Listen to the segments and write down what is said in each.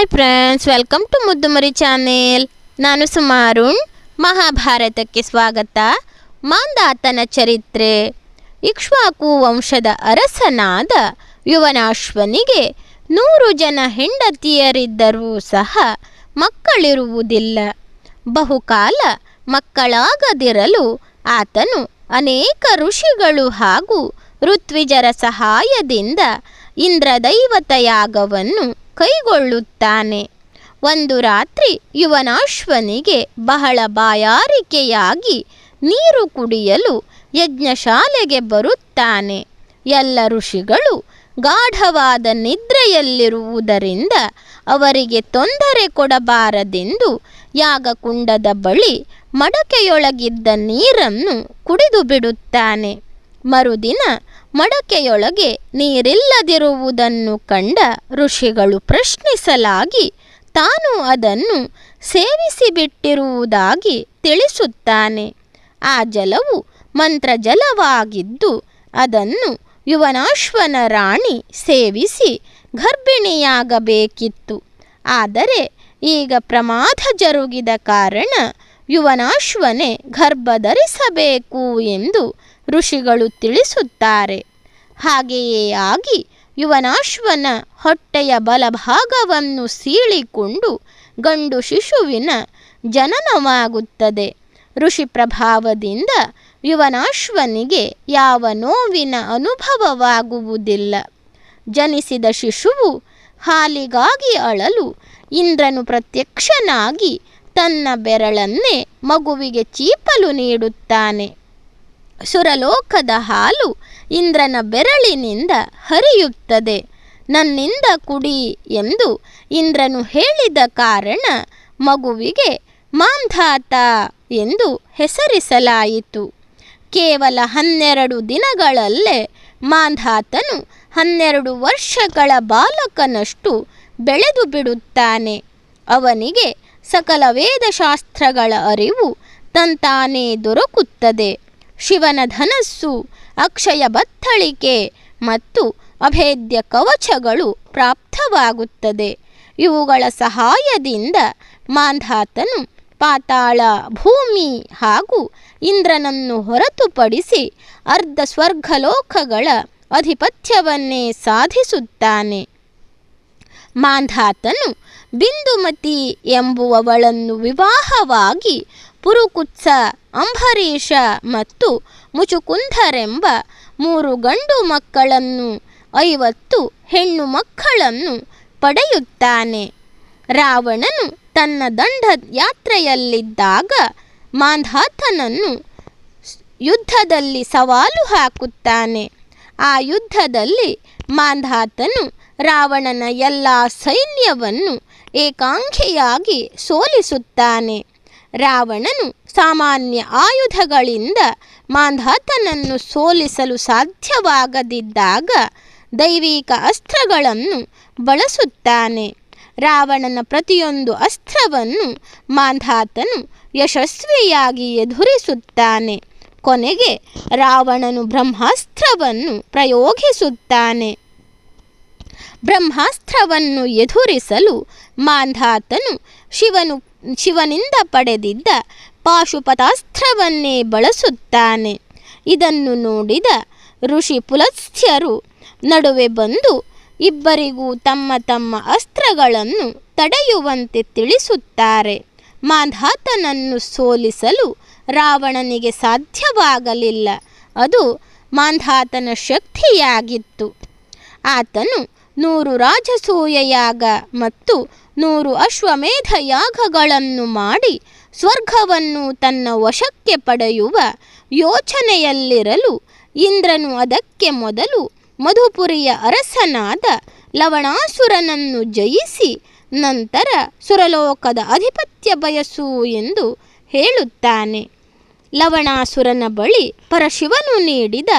Hi friends welcome to Muddumari channel ನಾನು ಸುಮಾರುಣ್ ಮಹಾಭಾರತಕ್ಕೆ ಸ್ವಾಗತ ಮಾಂದಾತನ ಚರಿತ್ರೆ ಇಕ್ಷ್ವಾಕು ವಂಶದ ಅರಸನಾದ ಯುವನಾಶ್ವನಿಗೆ ನೂರು ಜನ ಹೆಂಡತಿಯರಿದ್ದರೂ ಸಹ ಮಕ್ಕಳಿರುವುದಿಲ್ಲ ಬಹುಕಾಲ ಮಕ್ಕಳಾಗದಿರಲು ಆತನು ಅನೇಕ ಋಷಿಗಳು ಹಾಗೂ ಋತ್ವಿಜರ ಸಹಾಯದಿಂದ ಇಂದ್ರದೈವತ ಯಾಗವನ್ನು ಕೈಗೊಳ್ಳುತ್ತಾನೆ. ಒಂದು ರಾತ್ರಿ ಯುವನಾಶ್ವನಿಗೆ ಬಹಳ ಬಾಯಾರಿಕೆಯಾಗಿ ನೀರು ಕುಡಿಯಲು ಯಜ್ಞಶಾಲೆಗೆ ಬರುತ್ತಾನೆ. ಎಲ್ಲ ಋಷಿಗಳು ಗಾಢವಾದ ನಿದ್ರೆಯಲ್ಲಿರುವುದರಿಂದ ಅವರಿಗೆ ತೊಂದರೆ ಕೊಡಬಾರದೆಂದು ಯಾಗಕುಂಡದ ಬಳಿ ಮಡಕೆಯೊಳಗಿದ್ದ ನೀರನ್ನು ಕುಡಿದು ಬಿಡುತ್ತಾನೆ. ಮರುದಿನ ಮಡಕೆಯೊಳಗೆ ನೀರಿಲ್ಲದಿರುವುದನ್ನು ಕಂಡ ಋಷಿಗಳು ಪ್ರಶ್ನಿಸಲಾಗಿ, ತಾನು ಅದನ್ನು ಸೇವಿಸಿಬಿಟ್ಟಿರುವುದಾಗಿ ತಿಳಿಸುತ್ತಾನೆ. ಆ ಜಲವು ಮಂತ್ರಜಲವಾಗಿದ್ದು, ಅದನ್ನು ಯುವನಾಶ್ವನ ರಾಣಿ ಸೇವಿಸಿ ಗರ್ಭಿಣಿಯಾಗಬೇಕಿತ್ತು. ಆದರೆ ಈಗ ಪ್ರಮಾದ ಜರುಗಿದ ಕಾರಣ ಯುವನಾಶ್ವನೇ ಗರ್ಭಧರಿಸಬೇಕು ಎಂದು ಋಷಿಗಳು ತಿಳಿಸುತ್ತಾರೆ. ಹಾಗೆಯೇ ಆಗಿ ಯುವನಾಶ್ವನ ಹೊಟ್ಟೆಯ ಬಲಭಾಗವನ್ನು ಸೀಳಿಕೊಂಡು ಗಂಡು ಶಿಶುವಿನ ಜನನವಾಗುತ್ತದೆ. ಋಷಿ ಪ್ರಭಾವದಿಂದ ಯುವನಾಶ್ವನಿಗೆ ಯಾವ ನೋವಿನ ಅನುಭವವಾಗುವುದಿಲ್ಲ. ಜನಿಸಿದ ಶಿಶುವು ಹಾಲಿಗಾಗಿ ಅಳಲು ಇಂದ್ರನು ಪ್ರತ್ಯಕ್ಷನಾಗಿ ತನ್ನ ಬೆರಳನ್ನೇ ಮಗುವಿಗೆ ಚೀಪಲು ನೀಡುತ್ತಾನೆ. ಸುರಲೋಕದ ಹಾಲು ಇಂದ್ರನ ಬೆರಳಿನಿಂದ ಹರಿಯುತ್ತದೆ. ನನ್ನಿಂದ ಕುಡಿ ಎಂದು ಇಂದ್ರನು ಹೇಳಿದ ಕಾರಣ ಮಗುವಿಗೆ ಮಾಂಧಾತ ಎಂದು ಹೆಸರಿಸಲಾಯಿತು. ಕೇವಲ ಹನ್ನೆರಡು ದಿನಗಳಲ್ಲೇ ಮಾಂಧಾತನು ಹನ್ನೆರಡು ವರ್ಷಗಳ ಬಾಲಕನಷ್ಟು ಬೆಳೆದು ಬಿಡುತ್ತಾನೆ. ಅವನಿಗೆ ಸಕಲ ವೇದಶಾಸ್ತ್ರಗಳ ಅರಿವು ತಂತಾನೇ ದೊರಕುತ್ತದೆ. ಶಿವನ ಧನಸ್ಸು ಅಕ್ಷಯ ಬತ್ತಳಿಕೆ ಮತ್ತು ಅಭೇದ್ಯ ಕವಚಗಳು ಪ್ರಾಪ್ತವಾಗುತ್ತದೆ. ಇವುಗಳ ಸಹಾಯದಿಂದ ಮಾಂಧಾತನು ಪಾತಾಳ ಭೂಮಿ ಹಾಗೂ ಇಂದ್ರನನ್ನು ಹೊರತುಪಡಿಸಿ ಅರ್ಧ ಸ್ವರ್ಗಲೋಕಗಳ ಅಧಿಪತ್ಯವನ್ನೇ ಸಾಧಿಸುತ್ತಾನೆ. ಮಾಂಧಾತನು ಬಿಂದುಮತಿ ಎಂಬುವವಳನ್ನು ವಿವಾಹವಾಗಿ ಪುರುಕುತ್ಸ, ಅಂಬರೀಷ ಮತ್ತು ಮುಚುಕುಂಧರೆಂಬ ಮೂರು ಗಂಡು ಮಕ್ಕಳನ್ನು, ಐವತ್ತು ಹೆಣ್ಣು ಮಕ್ಕಳನ್ನು ಪಡೆಯುತ್ತಾನೆ. ರಾವಣನು ತನ್ನ ದಂಡ ಯಾತ್ರೆಯಲ್ಲಿದ್ದಾಗ ಮಾಂಧಾತನನ್ನು ಯುದ್ಧದಲ್ಲಿ ಸವಾಲು ಹಾಕುತ್ತಾನೆ. ಆ ಯುದ್ಧದಲ್ಲಿ ಮಾಂಧಾತನು ರಾವಣನ ಎಲ್ಲ ಸೈನ್ಯವನ್ನು ಏಕಾಂಗಿಯಾಗಿ ಸೋಲಿಸುತ್ತಾನೆ. ರಾವಣನು ಸಾಮಾನ್ಯ ಆಯುಧಗಳಿಂದ ಮಾಂಧಾತನನ್ನು ಸೋಲಿಸಲು ಸಾಧ್ಯವಾಗದಿದ್ದಾಗ ದೈವಿಕ ಅಸ್ತ್ರಗಳನ್ನು ಬಳಸುತ್ತಾನೆ. ರಾವಣನ ಪ್ರತಿಯೊಂದು ಅಸ್ತ್ರವನ್ನು ಮಾಂಧಾತನು ಯಶಸ್ವಿಯಾಗಿ ಎದುರಿಸುತ್ತಾನೆ. ಕೊನೆಗೆ ರಾವಣನು ಬ್ರಹ್ಮಾಸ್ತ್ರವನ್ನು ಪ್ರಯೋಗಿಸುತ್ತಾನೆ. ಬ್ರಹ್ಮಾಸ್ತ್ರವನ್ನು ಎದುರಿಸಲು ಮಾಂಧಾತನು ಶಿವನು, ಶಿವನಿಂದ ಪಡೆದಿದ್ದ ಪಾಶುಪತಾಸ್ತ್ರವನ್ನೇ ಬಳಸುತ್ತಾನೆ. ಇದನ್ನು ನೋಡಿದ ಋಷಿ ಪುಲಸ್ಥ್ಯರು ನಡುವೆ ಬಂದು ಇಬ್ಬರಿಗೂ ತಮ್ಮ ತಮ್ಮ ಅಸ್ತ್ರಗಳನ್ನು ತಡೆಯುವಂತೆ ತಿಳಿಸುತ್ತಾರೆ. ಮಾಂಧಾತನನ್ನು ಸೋಲಿಸಲು ರಾವಣನಿಗೆ ಸಾಧ್ಯವಾಗಲಿಲ್ಲ. ಅದು ಮಾಂಧಾತನ ಶಕ್ತಿಯಾಗಿತ್ತು. ಆತನು ನೂರು ರಾಜಸೂಯ ಯಾಗ ಮತ್ತು ನೂರು ಅಶ್ವಮೇಧ ಯಾಗಗಳನ್ನು ಮಾಡಿ ಸ್ವರ್ಗವನ್ನು ತನ್ನ ವಶಕ್ಕೆ ಪಡೆಯುವ ಯೋಚನೆಯಲ್ಲಿರಲು ಇಂದ್ರನು ಅದಕ್ಕೆ ಮೊದಲು ಮಧುಪುರಿಯ ಅರಸನಾದ ಲವಣಾಸುರನನ್ನು ಜಯಿಸಿ ನಂತರ ಸುರಲೋಕದ ಅಧಿಪತ್ಯ ಬಯಸು ಎಂದು ಹೇಳುತ್ತಾನೆ. ಲವಣಾಸುರನ ಬಳಿ ಪರಶಿವನು ನೀಡಿದ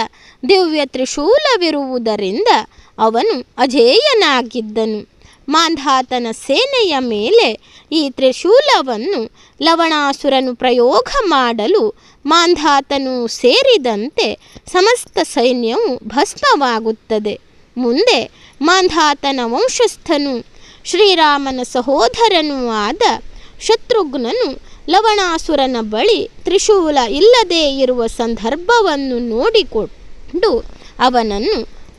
ದಿವ್ಯ ತ್ರಿಶೂಲವಿರುವುದರಿಂದ ಅವನು ಅಜೇಯನಾಗಿದ್ದನು. ಮಾಂಧಾತನ ಸೇನೆಯ ಮೇಲೆ ಈ ತ್ರಿಶೂಲವನ್ನು ಲವಣಾಸುರನು ಪ್ರಯೋಗ ಮಾಡಲು ಮಾಂಧಾತನು ಸೇರಿದಂತೆ ಸಮಸ್ತ ಸೈನ್ಯವು ಭಸ್ಮವಾಗುತ್ತದೆ. ಮುಂದೆ ಮಾಂಧಾತನ ವಂಶಸ್ಥನು, ಶ್ರೀರಾಮನ ಸಹೋದರನೂ ಆದ ಶತ್ರುಘ್ನನು ಲವಣಾಸುರನ ಬಳಿ ತ್ರಿಶೂಲ ಇಲ್ಲದೇ ಇರುವ ಸಂದರ್ಭವನ್ನು ನೋಡಿಕೊಂಡು ಅವನನ್ನು